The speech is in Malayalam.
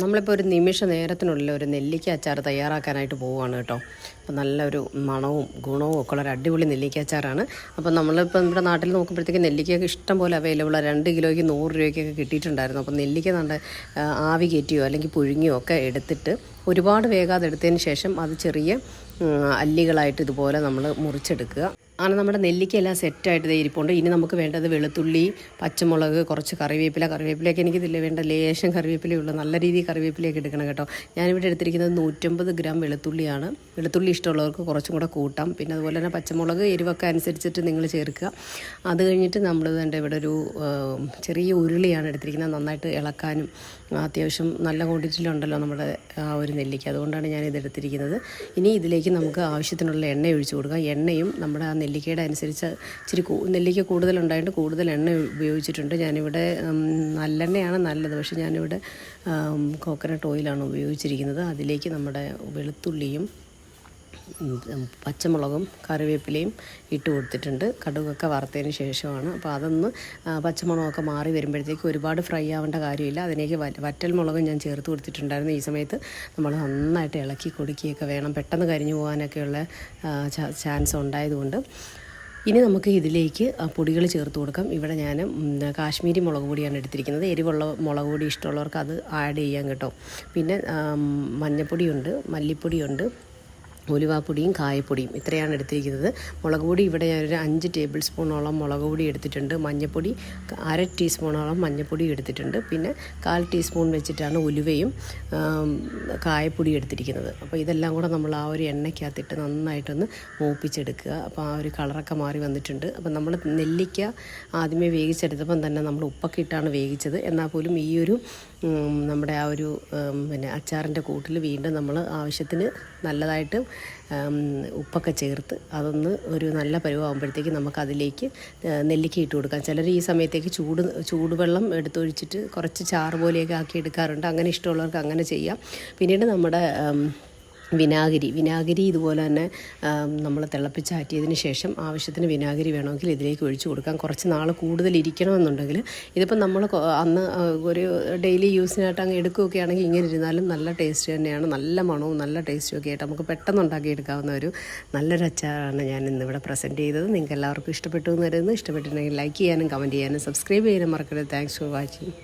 നമ്മളിപ്പോൾ ഒരു നിമിഷ നേരത്തിനുള്ളിൽ ഒരു നെല്ലിക്ക അച്ചാർ തയ്യാറാക്കാനായിട്ട് പോവുകയാണ് കേട്ടോ. അപ്പോൾ നല്ലൊരു മണവും ഗുണവും ഒക്കെ ഉള്ള ഒരു അടിപൊളി നെല്ലിക്ക അച്ചാറാണ്. അപ്പോൾ നമ്മളിപ്പോൾ നമ്മുടെ നാട്ടിൽ നോക്കുമ്പോഴത്തേക്ക് നെല്ലിക്കയൊക്കെ ഇഷ്ടം പോലെ അവൈലബിൾ രണ്ട് കിലോയ്ക്ക് നൂറ് രൂപയ്ക്കൊക്കെ കിട്ടിയിട്ടുണ്ടായിരുന്നു. അപ്പോൾ നെല്ലിക്ക നല്ല ആവി കയറ്റിയോ അല്ലെങ്കിൽ പുഴുങ്ങിയോ ഒക്കെ എടുത്തിട്ട് ഒരുപാട് വേഗാതെ എടുത്തതിന് ശേഷം അത് ചെറിയ അല്ലികളായിട്ട് ഇതുപോലെ നമ്മൾ മുറിച്ചെടുക്കുക. അങ്ങനെ നമ്മുടെ നെല്ലിക്കയെല്ലാം സെറ്റായിട്ട് ഇരിപ്പുണ്ട്. ഇനി നമുക്ക് വേണ്ടത് വെളുത്തുള്ളി പച്ചമുളക് കുറച്ച് കറിവേപ്പില. കറിവേപ്പിലയൊക്കെ എനിക്കിതില്ല വേണ്ട ലേശം കറിവേപ്പിലയുള്ളൂ നല്ല രീതിയിൽ കറിവേപ്പിലയൊക്കെ എടുക്കണം കേട്ടോ. ഞാനിവിടെ എടുത്തിരിക്കുന്നത് നൂറ്റമ്പത് ഗ്രാം വെളുത്തുള്ളിയാണ്. വെളുത്തുള്ളി ഇഷ്ടമുള്ളവർക്ക് കുറച്ചും കൂടെ കൂട്ടാം. പിന്നെ അതുപോലെ തന്നെ പച്ചമുളക് എരിവൊക്കെ അനുസരിച്ചിട്ട് നിങ്ങൾ ചേർക്കുക. അത് കഴിഞ്ഞിട്ട് നമ്മൾ വേണ്ട ഇവിടെ ഒരു ചെറിയ ഉരുളിയാണ് എടുത്തിരിക്കുന്നത്. നന്നായിട്ട് ഇളക്കാനും അത്യാവശ്യം നല്ല ക്വാണ്ടിറ്റിയിലുണ്ടല്ലോ നമ്മുടെ ആ ഒരു നെല്ലിക്ക. അതുകൊണ്ടാണ് ഞാൻ ഇത് എടുത്തിരിക്കുന്നത്. ഇനി ഇതിലേക്ക് നമുക്ക് ആവശ്യത്തിനുള്ള എണ്ണ ഒഴിച്ചു കൊടുക്കാം. എണ്ണയും നമ്മുടെ ആ നെല്ലിക്കയുടെ അനുസരിച്ച് ഇച്ചിരി നെല്ലിക്ക കൂടുതലുണ്ടായിട്ട് കൂടുതൽ എണ്ണ ഉപയോഗിച്ചിട്ടുണ്ട്. ഞാനിവിടെ നല്ലെണ്ണയാണ് നല്ലത്. പക്ഷേ ഞാനിവിടെ കോക്കനട്ട് ഓയിലാണ് ഉപയോഗിച്ചിരിക്കുന്നത്. അതിലേക്ക് നമ്മുടെ വെളുത്തുള്ളിയും പച്ചമുളകും കറിവേപ്പിലയും ഇട്ട് കൊടുത്തിട്ടുണ്ട്. കടുകൊക്കെ വറുത്തതിന് ശേഷമാണ്. അപ്പോൾ അതൊന്ന് പച്ചമുളകൊക്കെ മാറി വരുമ്പോഴത്തേക്ക് ഒരുപാട് ഫ്രൈ ആവേണ്ട കാര്യമില്ല. അതിലേക്ക് വറ്റൽ മുളകും ഞാൻ ചേർത്ത് കൊടുത്തിട്ടുണ്ടായിരുന്നു ഈ സമയത്ത്. നമ്മൾ നന്നായിട്ട് ഇളക്കി കൊടുക്കുകയൊക്കെ വേണം. പെട്ടെന്ന് കരിഞ്ഞു പോകാനൊക്കെയുള്ള ചാൻസ് ഉണ്ടായതുകൊണ്ട്. ഇനി നമുക്ക് ഇതിലേക്ക് പൊടികൾ ചേർത്ത് കൊടുക്കാം. ഇവിടെ ഞാൻ കാശ്മീരി മുളക് പൊടിയാണ് എടുത്തിരിക്കുന്നത്. എരിവുള്ള മുളക് പൊടി ഇഷ്ടമുള്ളവർക്ക് അത് ആഡ് ചെയ്യാൻ കേട്ടോ. പിന്നെ മഞ്ഞൾപ്പൊടിയുണ്ട് മല്ലിപ്പൊടിയുണ്ട്. ഉലുവാപ്പൊടിയും കായപ്പൊടിയും ഇത്രയാണ് എടുത്തിരിക്കുന്നത്. മുളക് പൊടി ഇവിടെ ഒരു അഞ്ച് ടേബിൾ സ്പൂണോളം മുളക് പൊടി എടുത്തിട്ടുണ്ട്. മഞ്ഞൾപ്പൊടി അര ടീസ്പൂണോളം മഞ്ഞൾപ്പൊടി എടുത്തിട്ടുണ്ട്. പിന്നെ കാൽ ടീസ്പൂൺ വെച്ചിട്ടാണ് ഉലുവയും കായപ്പൊടി എടുത്തിരിക്കുന്നത്. അപ്പോൾ ഇതെല്ലാം കൂടെ നമ്മൾ ആ ഒരു എണ്ണയ്ക്കകത്തിട്ട് നന്നായിട്ടൊന്ന് മൂപ്പിച്ചെടുക്കുക. അപ്പോൾ ആ ഒരു കളറൊക്കെ മാറി വന്നിട്ടുണ്ട്. അപ്പോൾ നമ്മൾ നെല്ലിക്ക ആദ്യമേ വേവിച്ചെടുത്തപ്പം തന്നെ നമ്മൾ ഉപ്പൊക്കെ ഇട്ടാണ് വേവിച്ചത്. എന്നാൽ പോലും ഈ ഒരു നമ്മുടെ ആ ഒരു പിന്നെ അച്ചാറിന്റെ കൂട്ടിൽ വീണ്ടും നമ്മൾ ആവശ്യത്തിന് നല്ലതായിട്ട് ഉപ്പൊക്കെ ചേർത്ത് അതൊന്ന് ഒരു നല്ല പരുവാകുമ്പോഴത്തേക്ക് നമുക്കതിലേക്ക് നെല്ലിക്ക ഇട്ട് കൊടുക്കാം. ചിലർ ഈ സമയത്തേക്ക് ചൂട് ചൂടുവെള്ളം എടുത്തൊഴിച്ചിട്ട് കുറച്ച് ചാറ് പോലെയൊക്കെ ആക്കി എടുക്കാറുണ്ട്. അങ്ങനെ ഇഷ്ടമുള്ളവർക്ക് അങ്ങനെ ചെയ്യാം. പിന്നീട് നമ്മുടെ വിനാഗിരി. വിനാഗിരി ഇതുപോലെ തന്നെ നമ്മൾ തിളപ്പിച്ചാറ്റിയതിന് ശേഷം ആവശ്യത്തിന് വിനാഗിരി വേണമെങ്കിൽ ഇതിലേക്ക് ഒഴിച്ചു കൊടുക്കാം. കുറച്ച് നാൾ കൂടുതൽ ഇരിക്കണമെന്നുണ്ടെങ്കിൽ ഇതിപ്പോൾ നമ്മൾ അന്ന് ഒരു ഡെയിലി യൂസിനായിട്ട് അങ്ങ് എടുക്കുകയൊക്കെ ആണെങ്കിൽ ഇങ്ങനെ ഇരുന്നാലും നല്ല ടേസ്റ്റ് തന്നെയാണ്. നല്ല മണവും നല്ല ടേസ്റ്റും ഒക്കെ ആയിട്ട് നമുക്ക് പെട്ടെന്ന് ഉണ്ടാക്കിയെടുക്കാവുന്ന ഒരു നല്ലൊരു അച്ചാറാണ് ഞാൻ ഇന്നിവിടെ പ്രസന്റ് ചെയ്തത്. നിങ്ങൾക്ക് എല്ലാവർക്കും ഇഷ്ടപ്പെട്ടു എന്ന് കരുതുന്നു. ഇഷ്ടപ്പെട്ടിട്ടുണ്ടെങ്കിൽ ലൈക്ക് ചെയ്യാനും കമന്റ് ചെയ്യാനും സബ്സ്ക്രൈബ് ചെയ്യാനും മറക്കരുത്. Thanks for watching